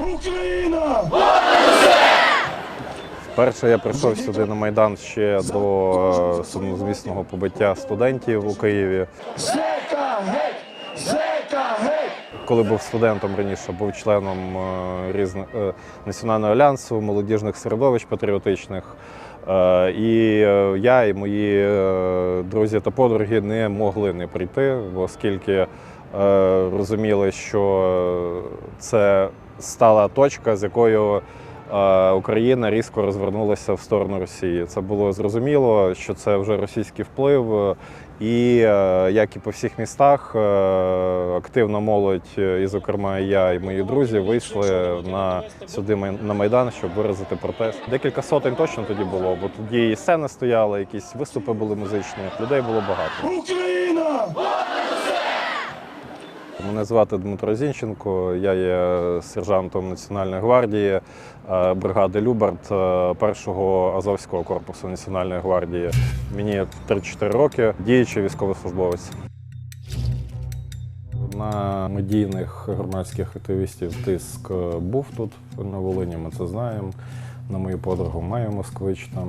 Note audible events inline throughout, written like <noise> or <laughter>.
Україна! Перше я прийшов сюди на Майдан ще до е, сумнозвісного побиття студентів у Києві. Зека геть! Зека геть! Коли був студентом раніше, був членом е, різних е, національного альянсу, молодіжних середовищ патріотичних. І я і мої друзі та подруги не могли не прийти, оскільки розуміли, що це стала точка, з якою е, Україна різко розвернулася в сторону Росії. Це було зрозуміло, що це вже російський вплив. е, І е, як і по всіх містах, активна молодь, і, зокрема, я і мої друзі, вийшли на сюди на майдан, щоб виразити протест. Декілька сотень точно тоді було, бо тоді і сцени стояли, якісь виступи були музичні. Людей було багато. Мене звати Дмитро Зінченко. Я є сержантом Національної гвардії е, бригади Любард е, першого Азовського корпусу Національної гвардії. Мені 34 роки, діючий військовослужбовець. На медійних громадських активістів тиск був тут на Волині, ми це знаємо. На мою подругу Маю Москвич, там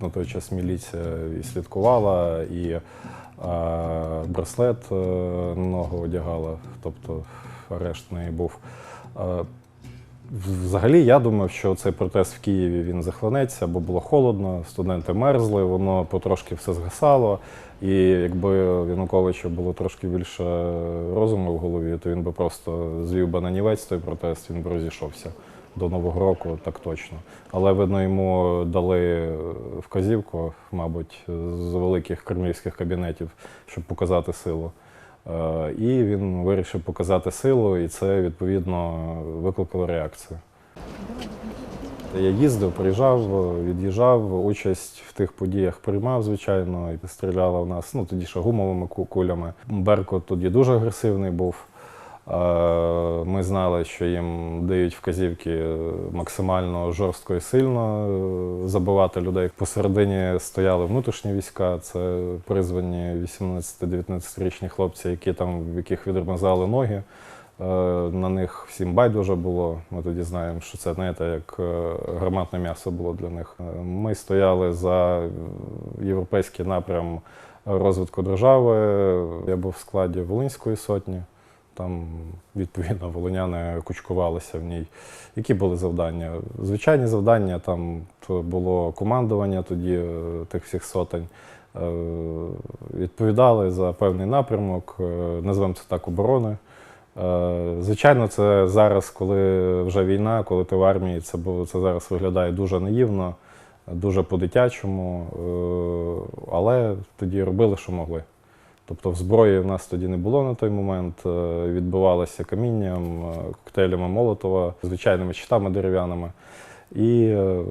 на той час міліція і слідкувала, і е, браслет е, ногу одягала, тобто арешт неї був. Е, Взагалі, я думав, що цей протест в Києві він захлинеться, бо було холодно, студенти мерзли, воно потрошки все згасало. І якби Януковича було трошки більше розуму в голові, то він би просто звів би на нівець той протест, він би розійшовся до Нового року, так точно. Але видно, йому дали вказівку, мабуть, з великих кремлівських кабінетів, щоб показати силу. Е, І він вирішив показати силу, і це відповідно викликало реакцію. Я їздив, приїжджав, від'їжджав, участь в тих подіях приймав, звичайно, і стріляла в нас, ну тоді ще гумовими кулями. Беркут тоді дуже агресивний був. Ми знали, що їм дають вказівки максимально жорстко і сильно забивати людей. Посередині стояли внутрішні війська, це призвані 18-19-річні хлопці, які там, в яких відремазали ноги. Е, На них всім байдуже було. Ми тоді знаємо, що це знаєте, як е, гарматне м'ясо було для них. Е, Ми стояли за європейський напрям розвитку держави. Я був в складі Волинської сотні. Там, відповідно, волиняни кучкувалися в ній. Які були завдання? Звичайні завдання, там було командування тоді е, тих всіх сотень. Е, Відповідали за певний напрямок, е, назвемо це так, оборони. Звичайно, це зараз, коли вже війна, коли ти в армії, це, це зараз виглядає дуже наївно, дуже по-дитячому, але тоді робили, що могли. Тобто в зброї в нас тоді не було на той момент, е, відбивалося камінням, е, коктейлями Молотова, звичайними щитами дерев'яними і е,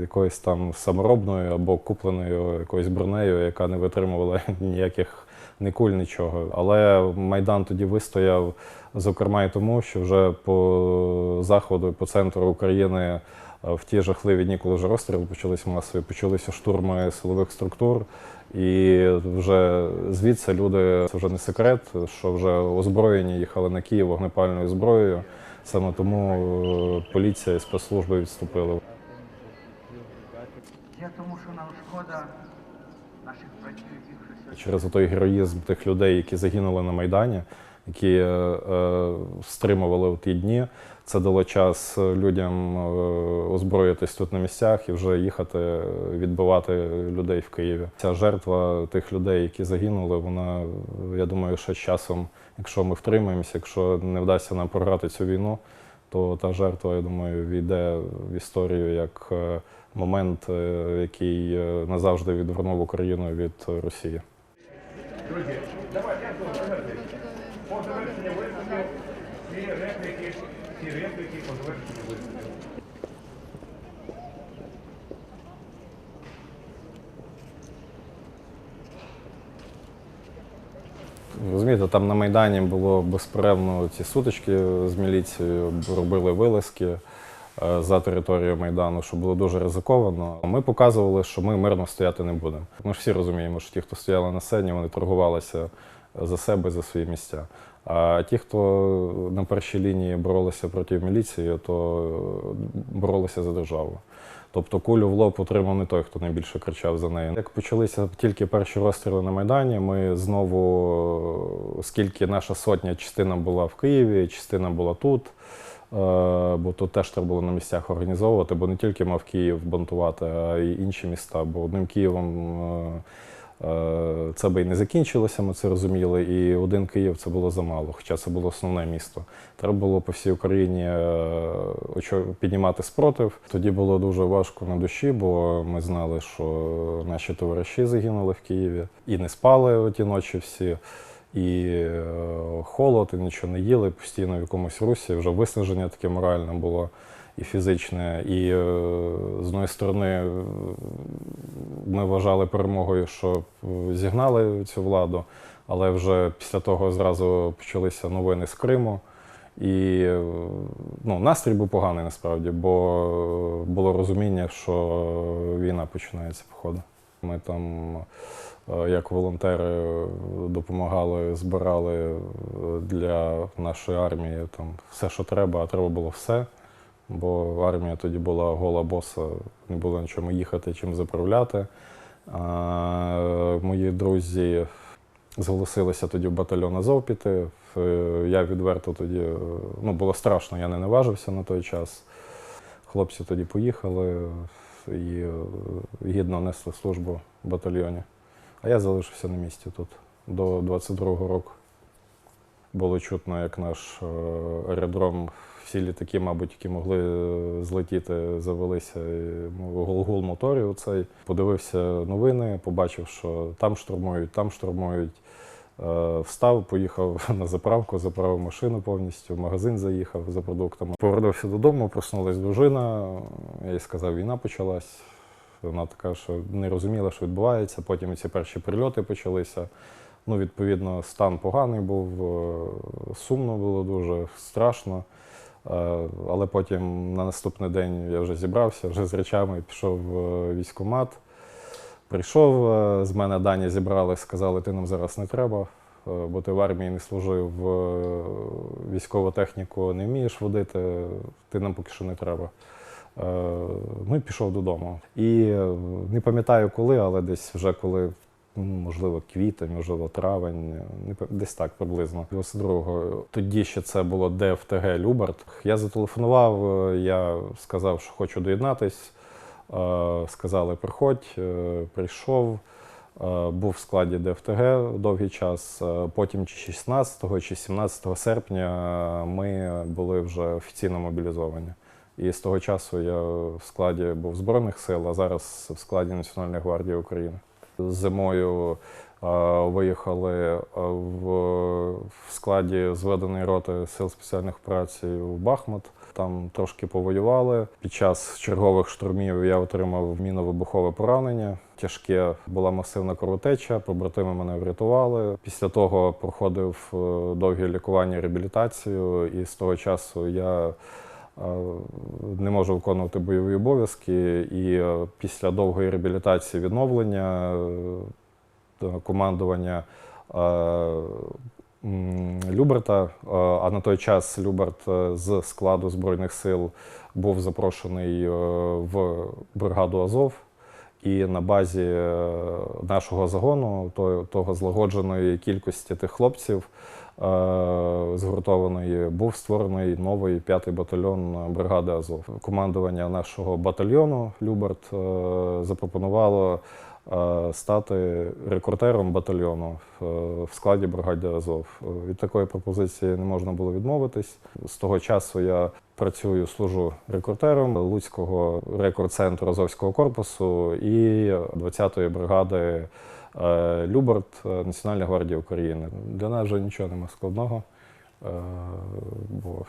якоюсь там саморобною або купленою якоюсь бронею, яка не витримувала <laughs> ніяких ні куль, нічого. Але Майдан тоді вистояв, зокрема, і тому, що вже по заходу по центру України в ті жахливі дні, коли вже розстріли почались масові, почалися штурми силових структур. І вже звідси люди, це вже не секрет, що вже озброєні їхали на Київ вогнепальною зброєю. Саме тому е, поліція і спецслужби відступили. Я тому, що нам шкода наших братів, яких через той героїзм тих людей, які загинули на Майдані, які е, е, стримували в ті дні. Це дало час людям е, озброїтись тут на місцях і вже їхати е, відбивати людей в Києві. Ця жертва тих людей, які загинули, вона, я думаю, що з часом, якщо ми втримаємося, якщо не вдасться нам програти цю війну, то та жертва, я думаю, війде в історію як е, момент, е, який е, назавжди відвернув Україну від е, Росії. Друзі, давайте я тут завершую. По завершенню виступів всі репліки, всі репліки по завершенню. Розумієте, там на Майдані було безперервно ці сутички з міліцією, робили вилазки е, за територію Майдану, що було дуже ризиковано. Ми показували, що ми мирно стояти не будемо. Ми ж всі розуміємо, що ті, хто стояли на сцені, вони торгувалися за себе, за свої місця. А ті, хто на першій лінії боролися проти міліції, то боролися за державу. Тобто кулю в лоб отримав не той, хто найбільше кричав за нею. Як почалися тільки перші розстріли на Майдані, ми знову, оскільки наша сотня частина була в Києві, частина була тут, е, бо тут теж треба було на місцях організовувати, бо не тільки мав Київ бунтувати, а й інші міста. Бо одним Києвом е, це би і не закінчилося, ми це розуміли. І один Київ це було замало, хоча це було основне місто. Треба було по всій Україні е, піднімати спротив. Тоді було дуже важко на душі, бо ми знали, що наші товариші загинули в Києві і не спали ті ночі всі. І е, холод, і нічого не їли, постійно в якомусь русі, вже виснаження таке моральне було і фізичне. І е, з одної сторони е, ми вважали перемогою, що е, зігнали цю владу, але вже після того зразу почалися новини з Криму. І ну, настрій був поганий насправді, бо було розуміння, що війна починається походу. Ми там, як волонтери, допомагали, збирали для нашої армії там все, що треба, а треба було все. Бо армія тоді була гола боса, не було на чому їхати, чим заправляти. А, мої друзі зголосилися тоді в батальйон Азов піти. Е, Я відверто тоді, е, ну було страшно, я не наважився на той час. Хлопці тоді поїхали і е, гідно несли службу в батальйоні. А я залишився на місці тут до 22-го року. Було чутно, як наш е, аеродром, всі літаки, мабуть, які могли е, злетіти, завелися гул-гул моторів. Оцей. Подивився новини, побачив, що там штурмують, там штурмують. Е, Встав, поїхав <laughs> на заправку, заправив машину повністю, в магазин заїхав за продуктами. Повернувся додому, проснулась дружина. Я їй сказав, війна почалась. Вона така, що не розуміла, що відбувається. Потім ці перші прильоти почалися. Ну, відповідно, стан поганий був, е, сумно було дуже, страшно. Е, Але потім на наступний день я вже зібрався, вже з речами пішов в військкомат. Прийшов, е, з мене дані зібрали, сказали, ти нам зараз не треба, е, бо ти в армії не служив, е, військову техніку не вмієш водити, ти нам поки що не треба. Е, Ну і пішов додому. І е, не пам'ятаю коли, але десь вже коли, можливо, квітень, можливо, травень, е, десь так приблизно. 22-го. Тоді ще це було ДФТГ Любарт. Я зателефонував, е, я сказав, що хочу доєднатись. Е, Сказали, приходь, прийшов. Був в складі ДФТГ довгий час. Потім чи 16 чи 17 серпня ми були вже офіційно мобілізовані. І з того часу я в складі був Збройних сил, а зараз в складі Національної гвардії України. Зимою е, виїхали е, в, складі зведеної роти сил спеціальних операцій в Бахмут. Там трошки повоювали. Під час чергових штурмів я отримав мінно-вибухове поранення. Тяжке була масивна кровотеча, побратими мене врятували. Після того проходив е, довге лікування, реабілітацію, і з того часу я не можу виконувати бойові обов'язки. І е, після довгої реабілітації відновлення е, командування е, Люберта, а на той час Люберт з складу Збройних сил був запрошений в бригаду Азов. І на базі нашого загону, того злагодженої кількості тих хлопців, згуртованої, був створений новий п'ятий батальйон бригади Азов. Командування нашого батальйону Люберт е, запропонувало е, стати рекрутером батальйону в, складі бригади Азов. Е, Від такої пропозиції не можна було відмовитись. З того часу я працюю, служу рекрутером Луцького рекорд-центру Азовського корпусу і 20-ї бригади е, Люберт е, Національної гвардії України. Для нас вже нічого нема складного, е, бо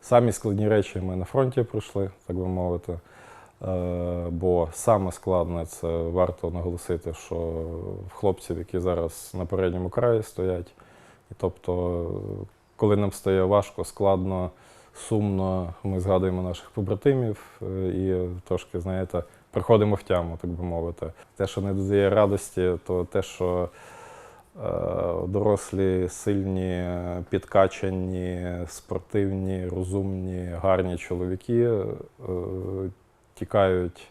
самі складні речі ми на фронті пройшли, так би мовити. Е, Бо саме складне це варто наголосити, що в хлопців, які зараз на передньому краї стоять. Тобто, коли нам стає важко, складно, сумно, ми згадуємо наших побратимів і трошки, знаєте, приходимо в тяму, так би мовити. Те, що не додає радості, то те, що Дорослі, сильні, підкачані, спортивні, розумні, гарні чоловіки е, тікають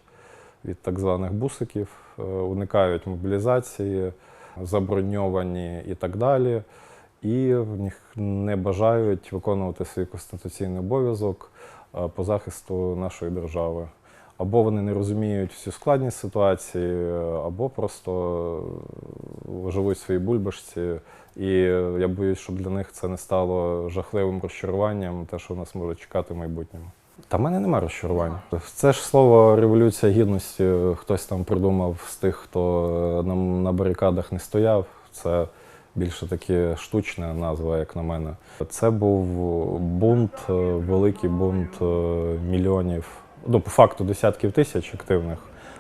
від так званих бусиків, е, уникають мобілізації, заброньовані і так далі. І в них не бажають виконувати свій конституційний обов'язок е, по захисту нашої держави. Або вони не розуміють всю складність ситуації, або просто е, живуть в своїй бульбашці. І я боюсь, щоб для них це не стало жахливим розчаруванням, те, що нас може чекати в майбутньому. Та в мене нема розчарувань. Це ж слово революція гідності. Хтось там придумав з тих, хто е, на, на барикадах не стояв. Це більше таки штучна назва, як на мене. Це був бунт, е, великий бунт мільйонів, ну, по факту десятків тисяч активних,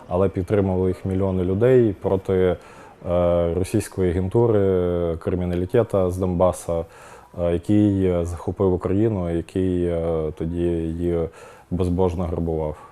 але підтримували їх мільйони людей проти е, російської агентури, криміналітета з Донбаса, е, який е, захопив Україну, який е, тоді її безбожно грабував.